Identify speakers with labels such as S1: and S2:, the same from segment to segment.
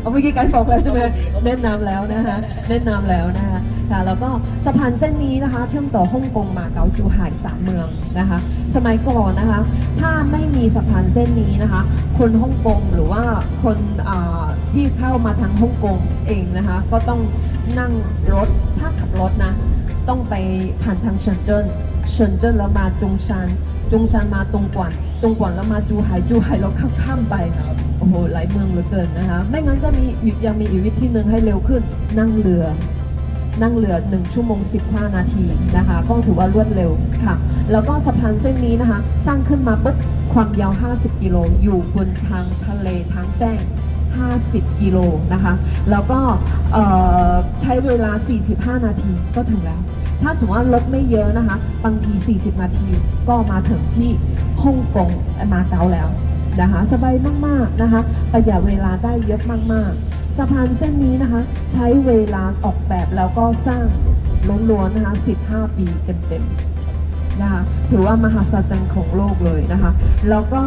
S1: เอาเมื่อกี้ไกด์บอกแล้วใช่ไหมแนะนำแล้วนะคะแนะนำแล้วนะคะค่ะแล้วก็สะพานเส้นนี้นะคะ เชื่อมต่อฮ่องกงมาเก๊าจูไห่สามเมืองนะคะ สมัยก่อนนะคะ ถ้าไม่มีสะพานเส้นนี้นะคะ คนฮ่องกงหรือว่าคนที่เข้ามาทางฮ่องกงเองนะคะ ก็ต้องนั่งรถถ้าขับรถนะต้องไปผ่านทางเซินเจิ้นเซินเจิ้นแล้วมาจงซานจงซานมาตรงกวนตรงกวนแล้วมาจูไห่จูไห่แล้วข้ามข้ามไป โอ้โหหลายเมืองเหลือเกินนะคะไม่งั้นก็มียังมีอีกวิธีหนึ่งให้เร็วขึ้นนั่งเรือ นั่งเรือ 1 ชั่วโมง 15 นาทีนะคะก็ถือว่ารวดเร็วค่ะ แล้วก็สะพานเส้นนี้นะคะ สร้างขึ้นมาปุ๊บความยาว 50 กิโลอยู่บนทางทะเลทางแจ้ง50 กิโลนะคะ แล้วก็ใช้เวลา 45 นาทีก็ถึงแล้ว ถ้าสมมติว่ารถไม่เยอะนะคะ บางที 40 นาทีก็มาถึงที่ฮ่องกงมาเก๊าแล้ว นะคะสบายมากๆนะคะประหยัดเวลาได้เยอะมากๆ สะพานเส้นนี้นะคะ ใช้เวลาออกแบบแล้วก็สร้างล้วนๆนะคะ15 ปีเต็มๆนะคะถือว่ามหัศจรรย์ของโลกเลยนะคะ แล้วก็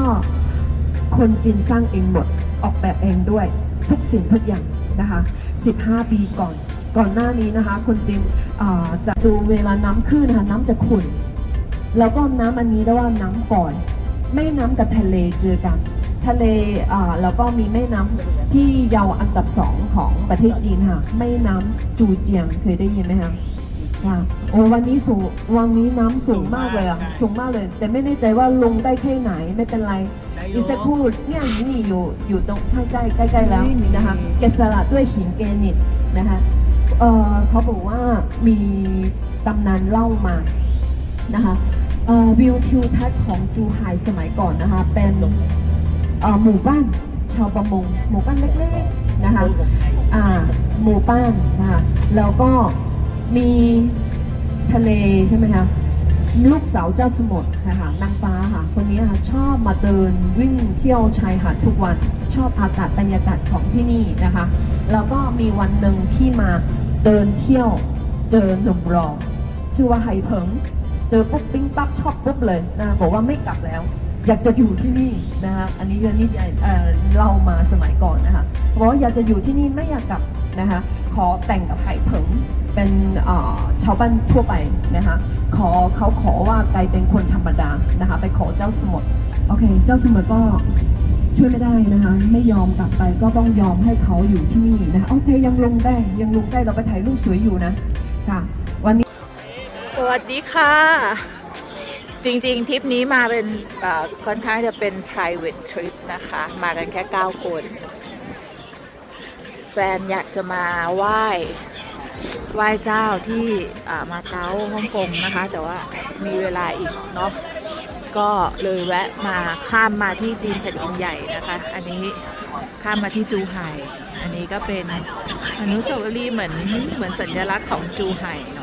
S1: คนจีนสร้างเองหมดออกแบบเองด้วยทุกสิ่งทุกอย่างนะคะ 15 ปีก่อนก่อนหน้านี้นะคะ คนจีนจะดูเวลาน้ำขึ้นนะคะน้ำจะขุ่นแล้วก็น้ำอันนี้เรียกว่าน้ำก่อน แม่น้ำกับทะเลเจอกัน ทะเลอ่าแล้วก็มีแม่น้ำที่ยาวอันดับสองของประเทศจีนค่ะแม่น้ำจูเจียงเคยได้ยินไหมคะค่ะโอ้วันนี้สูงวันนี้น้ำสูงมากเลยอะสูงมากเลย แต่ไม่แน่ใจว่าลงได้แค่ไหนไม่เป็นไรอีกสักครู่เนี่ยหนีนี่อยู่อยู่ตรงใกล้ใกล้ใกล้ใกล้ๆแล้วนะคะแกะสลักด้วยหินแกรนิตนะคะเออเขาบอกว่ามีตำนานเล่ามานะคะเอ่อ วิวทิวทัศน์ของจูไห่สมัยก่อนนะคะ เป็นหมู่บ้านชาวประมง หมู่บ้านเล็กๆนะคะหมู่บ้านนะคะแล้วก็มีทะเลใช่ไหมคะลูกสาวเจ้าสมุทรนะคะนางฟ้าค่ะคนนี้ค่ะชอบมาเดินวิ่งเที่ยวชายหาดทุกวันชอบอากาศบรรยากาศของที่นี่นะคะแล้วก็มีวันหนึ่งที่มาเดินเที่ยวเจอหนุ่มรอชื่อว่าไฮเพิง เจอปุ๊บปิ๊งปั๊บชอบปุ๊บเลยนะบอกว่าไม่กลับแล้ว อยากจะอยู่ที่นี่นะคะอันนี้คือนิยายเออเล่ามาสมัยก่อนนะคะบอกว่าอยากจะอยู่ที่นี่ไม่อยากกลับนะคะขอแต่งกับไฮเพิงเป็นชาวบ้านทั่วไปนะคะขอเขาขอว่ากลายเป็นคนธรรมดานะคะไปขอเจ้าสมุทรโอเค เจ้าสมุทรก็ช่วยไม่ได้นะคะไม่ยอมกลับไปก็ต้องยอมให้เขาอยู่ที่นี่นะคะโอเคยังลงได้ยังลงได้เราไปถ่ายรูปสวยอยู่นะ วั
S2: สดีค่ะ จริงๆทริปนี้มาเป็นค่อนข้างจะเป็น private trip นะคะ มากันแค่ 9 คน แฟนอยากจะมาไหว้ไหว้เจ้าที่มาเก๊าฮ่องกงนะคะ แต่ว่ามีเวลาอีกเนาะก็เลยแวะมาข้ามมาที่จีนแผ่นดินใหญ่นะคะ อันนี้ข้ามมาที่จูไห่อันนี้ก็เป็นอนุสาวรีย์เหมือนเหมือนสัญลักษณ์ของจูไห่เนาะ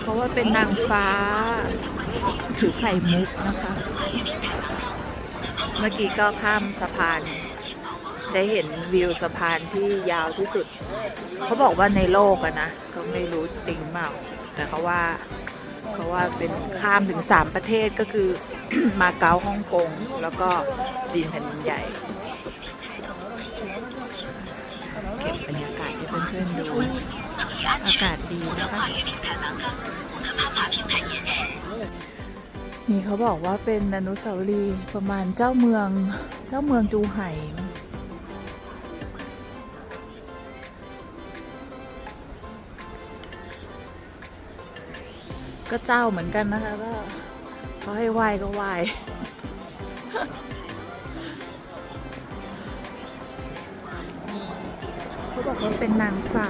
S2: เพราะว่าเป็นนางฟ้า ถือไข่มุกนะคะ เมื่อกี้ก็ข้ามสะพาน ได้เห็นวิวสะพานที่ยาวที่สุด เขาบอกว่าในโลกอะนะ ก็ไม่รู้จริงเปล่าแต่เขาว่าเขาว่าเป็นข้ามถึง 3 ประเทศก็คือมาเก๊าฮ่องกง แล้วก็จีนแผ่นดินใหญ่ เก็บบรรยากาศให้เพื่อนๆดู อากาศดีนะคะ นี่เขาบอกว่าเป็นอนุสาวรีย์ประมาณเจ้าเมือง เจ้าเมืองจูไห่ก็เจ้าเหมือนกันนะคะก็เขาให้ไหว้ก็ไหว้เขาบอกว่าเป็นนางฟ้า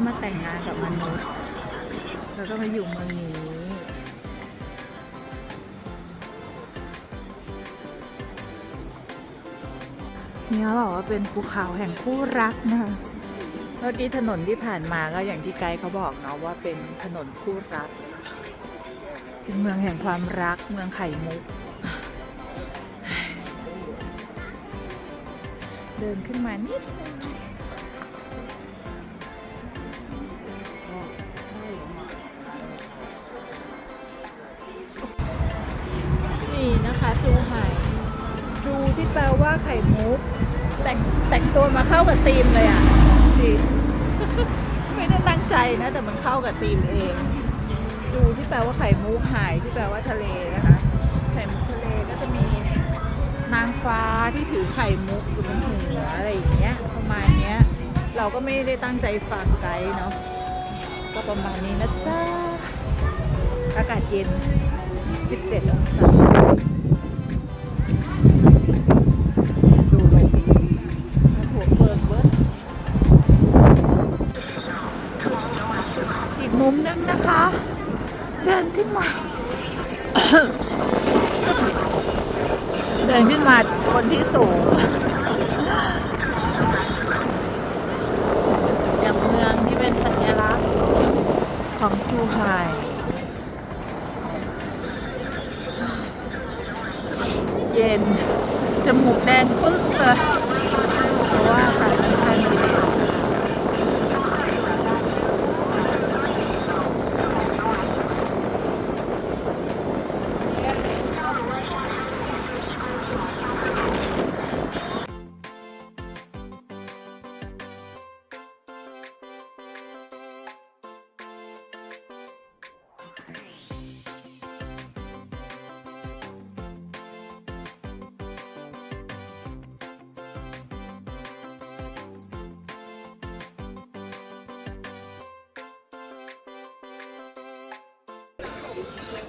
S2: ก็มาแต่งงานกับมนุษย์ แล้วก็มาอยู่เมืองนี้ นี่เขาบอกว่าเป็นภูเขาแห่งคู่รักนะคะเมื่อกี้ถนนที่ผ่านมาก็อย่างที่ไกด์เขาบอกเนาะว่าเป็นถนนคู่รัก เป็นเมืองแห่งความรัก เมืองไข่มุก เดินขึ้นมานิดนึง ว่าไข่มุกแต่งแต่งตัวมาเข้ากับธีมเลยอะจริงไม่ได้ตั้งใจนะ แต่มันเข้ากับธีมเอง จูที่แปลว่าไข่มุกหายที่แปลว่าทะเลนะคะ ไข่มุกทะเลก็จะมีนางฟ้าที่ถือไข่มุกอยู่บนหัวอะไรอย่างเงี้ยประมาณเนี้ย เราก็ไม่ได้ตั้งใจฟังไกด์เนาะก็ประมาณนี้นะจ๊ะอากาศเย็น 17องศา มุมนึงนะคะ เดินขึ้นมา เดินขึ้นมาบนที่สูงอย่างเมืองที่เป็นสัญลักษณ์ของจูไฮเย็น จมูกแดงปึ๊กเลย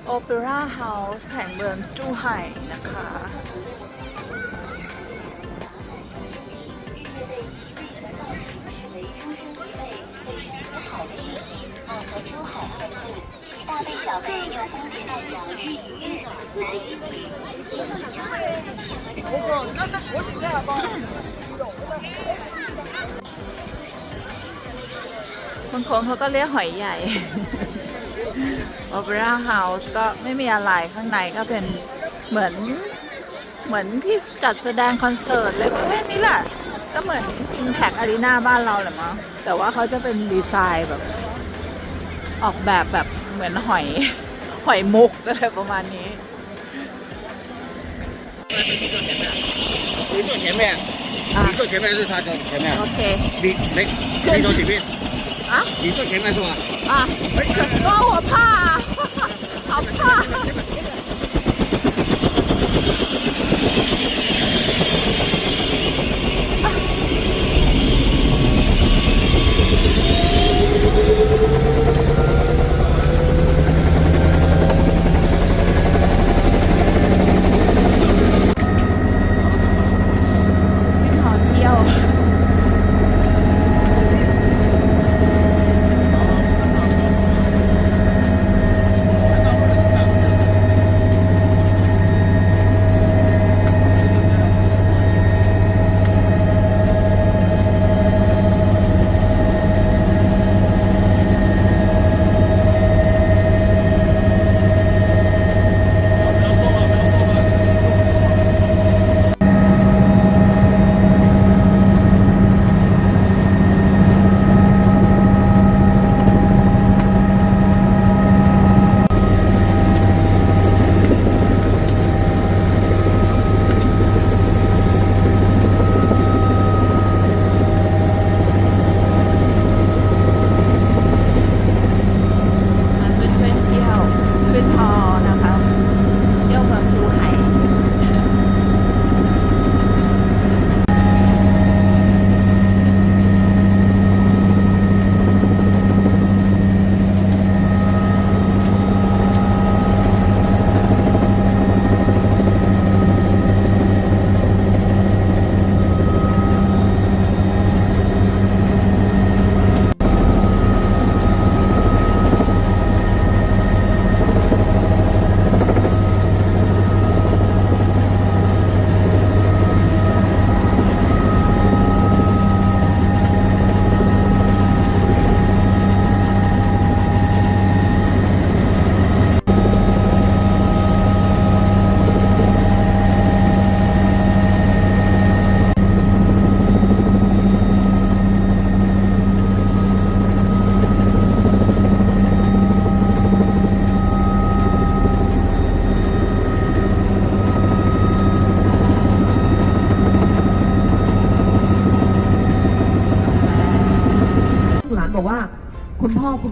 S2: โอเปร่าเฮาส์แห่งเมืองจูไห่นะคะ
S3: 大杯小杯用公爵代表 า
S2: งคนเขาก็เรียกหอยใหญ่ โอเปร่าเฮาส์ก็ไม่มีอะไรข้างในก็เป็นเหมือนเหมือนที่จัดแสดงคอนเสิร์ตเลยประเภทนี้แหละ ก็เหมือน Impact Arena บ้านเราแหละมั้งแต่ว่าเขาจะเป็นดีไซน์แบบ ออกแบบแบบเหมือนหอย หอยมุกอะไรประมาณนี้
S4: 你坐前面，
S2: 啊
S4: 你坐前面还是他坐前面？
S2: โอเค
S4: 你没，你坐前面，
S2: 啊！
S4: 你坐前面是吧？
S2: 啊！哎，哥，我怕，
S1: 好怕！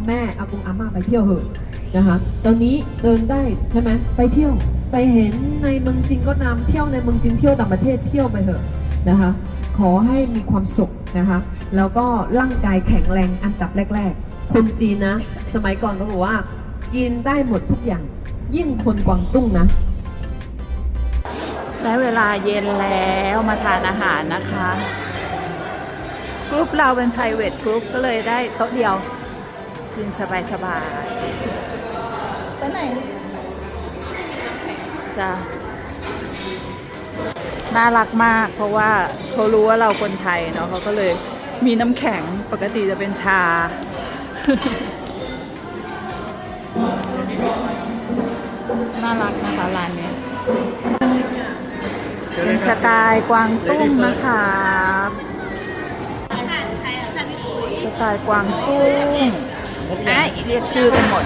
S1: แม่อากงอาม่าไปเที่ยวเหอะนะคะ ตอนนี้เดินได้ใช่ไหมไปเที่ยวไปเห็นในเมืองจีนก็นำเที่ยวในเมืองจีนเที่ยวต่างประเทศเที่ยวไปเถอะนะคะ ขอให้มีความสุขนะคะแล้วก็ร่างกายแข็งแรงอันดับแรก ๆ คนจีนนะ สมัยก่อนก็บอกว่า กินได้หมดทุกอย่าง ยิ่งคนกวางตุ้งนะ
S2: ได้เวลาเย็นแล้วมาทานอาหารนะคะกรุ๊ปเราเป็น private กรุ๊ปก็เลยได้โต๊ะเดียว กินสบายสบายๆไปไหนจะน่ารักมาก เพราะว่าเขารู้ว่าเราคนไทยเนาะเขาก็เลยมีน้ำแข็งปกติจะเป็นชา น่ารักนะคะร้านนี้เป็นสไตล์กวางตุ้งนะคะสไตล์กวางตุ้ง ไอ้เรียกชื่อกันหมด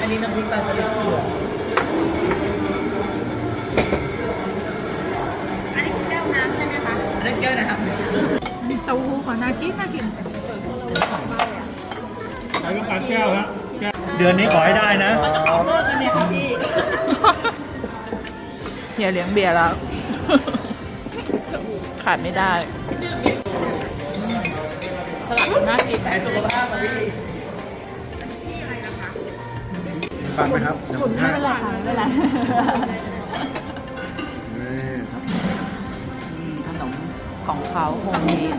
S5: อันนี้น้ำพริกปลาสลิดเผือก
S2: อันนี้แก้วน้ำใช่ไหมคะ
S5: อันนั้นแก้วนะครับ
S2: เต้าหู้ขอน่ากินน่ากิน
S6: ขายต้องกาแก้วฮะแก้วเดือนนี้ขอให้ได้นะ
S2: เฮียเลี้ยงเบียร์แล้ว ขาดไม่ได้สลัดน่ากิน
S5: แต่สุขภาพอะพี่
S4: ฟังไหมครับเดี๋ยวผมให้
S2: ไม่เป็นไรค่ะไม่เป็นไร
S4: นี่ครับ
S2: ขนมของเขาโฮมเมด